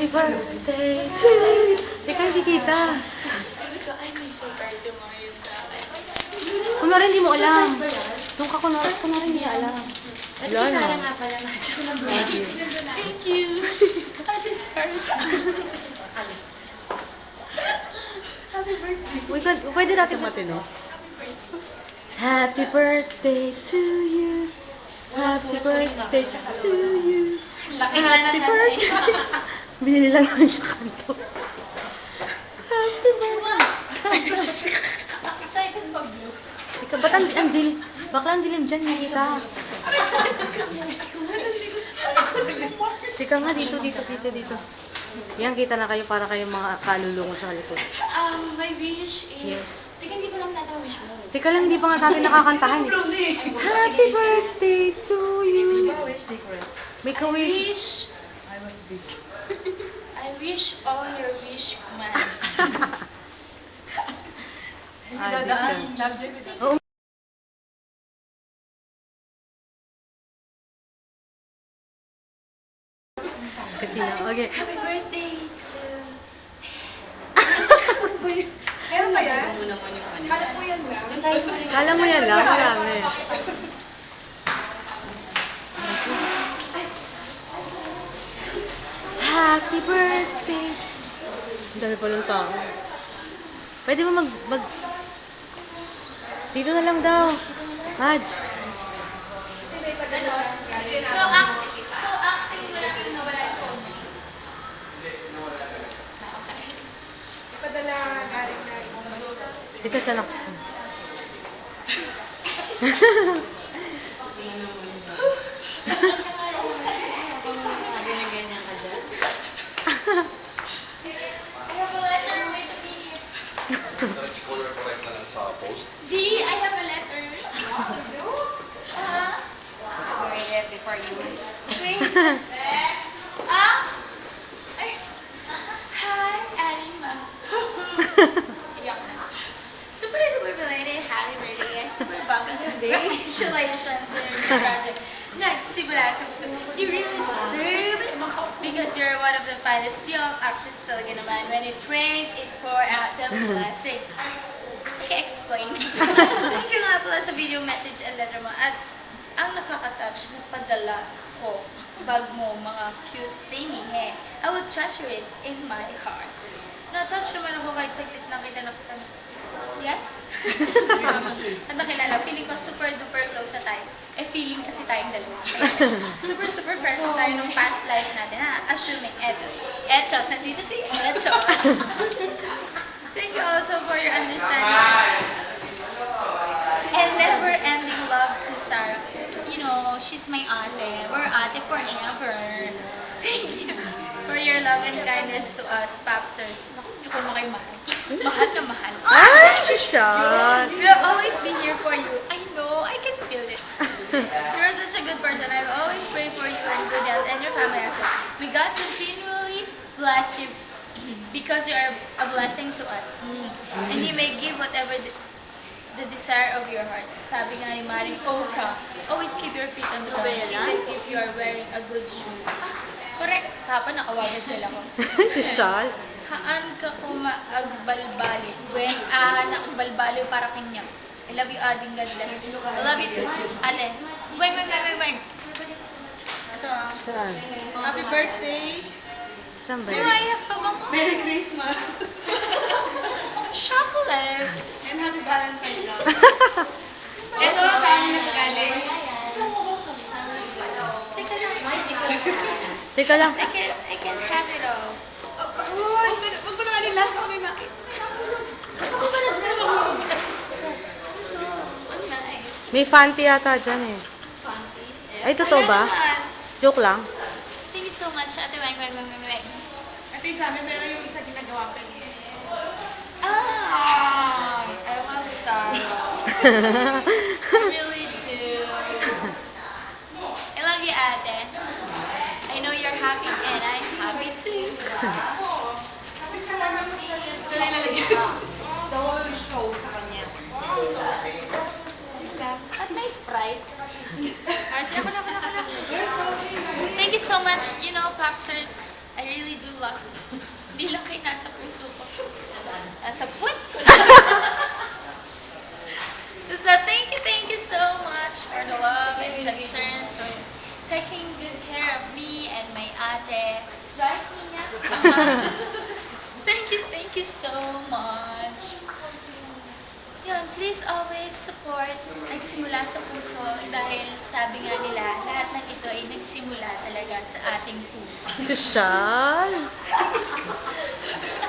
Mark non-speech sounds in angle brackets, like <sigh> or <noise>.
Happy birthday to you. Teka, hindi kita. Kunwari hindi mo alam. Nung ka kunwari, kunwari hindi niya alam. Pala Thank you. Thank you. I deserve Happy birthday. Uy, pwede natin matino. Happy birthday to you. Happy birthday to you. Happy birthday. Binili lang namin sa kanto. Happy birthday. Excited pag blue. Ikaw, ba't ang, ang dilim? Bakla ang dilim dyan, hindi kita. Tika nga, dito, dito, dito, dito. Yan, kita na kayo para kayong mga kalulungo sa likod. Um, my wish is... Yes. Teka, hindi ko lang tatanong wish mo. Teka lang, hindi pa nga natin nakakantahan. eh. Happy birthday to you. Make a wish. Wish... I was big. Wish all your wish commands. Ah. Oo. Kasi na, okay. Happy birthday to... <laughs> Meron ba yan? Kala ko yan lang. Kala mo yan lang, marami. Happy birthday. Ang dami palang tao. Pwede mo mag, mag... Dito na lang daw. Maj. So, act, so acting mo lang yung nawala yung phone mo. Ipadala galing na Dito siya na. Color correct na lang sa post. D, I have a letter. Ah? before you Wait. Ah? Ay. Hi, Anima. Super duper belated happy birthday and super bangga congratulations on your project. Nagsimula sa puso. You really deserve it because you're one of the finest young actors talaga naman. When it rained, it poured out the <laughs> blessings. I-explain. <laughs> Thank you nga pala sa video message and letter mo. At ang nakaka-touch na padala ko bag mo mga cute thingy he. I would treasure it in my heart. Na-touch naman ako kahit saglit lang kita nakasama. Yes? <laughs> Kasama. At nakilala, feeling ko super duper close na tayo. Eh, feeling kasi tayong dalawa. <laughs> super super friendship tayo nung past life natin, ha? Assuming Echos. Echos, nandito si Echos. <laughs> Thank you also for your understanding and never-ending love to Sarah. You know, she's my ate. We're ate forever. Thank you for your love and kindness to us, Popsters. Naku, hindi ko mo kayo mahal. Mahal na mahal. Ay, shot. We'll always be here for you. I know, I can feel it. <laughs> You're such a good person. I will always pray for you and good health and your family as well. May God continually bless you because you are a blessing to us. Mm. And He may give whatever the, the desire of your heart. Sabi nga ni Maring Oprah, always keep your feet on the ground even if you are wearing a good shoe. Ah. Kapag nakawagan sila ko. <laughs> Si Shal. Haan ka kumagbalbali. When ah nakagbalbali para kanya. I love you, Ading. God bless you. I love you too. Ate. Weng, weng, weng, weng. Ito ah. Saan? Happy birthday. Saan ba Pero yun? I have pa bang Merry Christmas. <laughs> chocolates? And happy Valentine's Day. <laughs> Ito sa amin na galing. Teka lang. Teka lang. I can, I can have it all. Uy, wag mo na alin lahat ako may makita. Oh, nice. May fanti yata dyan eh. Ay, totoo ba? Joke lang. Thank you so much, Ate Weng, weng, weng, weng. Ito yung sabi, pero yung isa ginagawa ko yun. Ah, I love sorrow. <laughs> I really do. I love you, Ate. I know you're happy and I'm happy too. The whole show sa kanya. At may Sprite. Thank you so much, you know, Popsters. I really do love you. Hindi lang kayo nasa puso ko. Nasa puwet ko. <laughs> so thank you, thank you so much for the love and concerns for taking good care of me and my ate. Right, Nina? <laughs> thank you, thank you so much. Yun, please always support Nagsimula sa Puso dahil sabi nga nila, lahat ng ito ay nagsimula talaga sa ating puso. Sosyal. <laughs>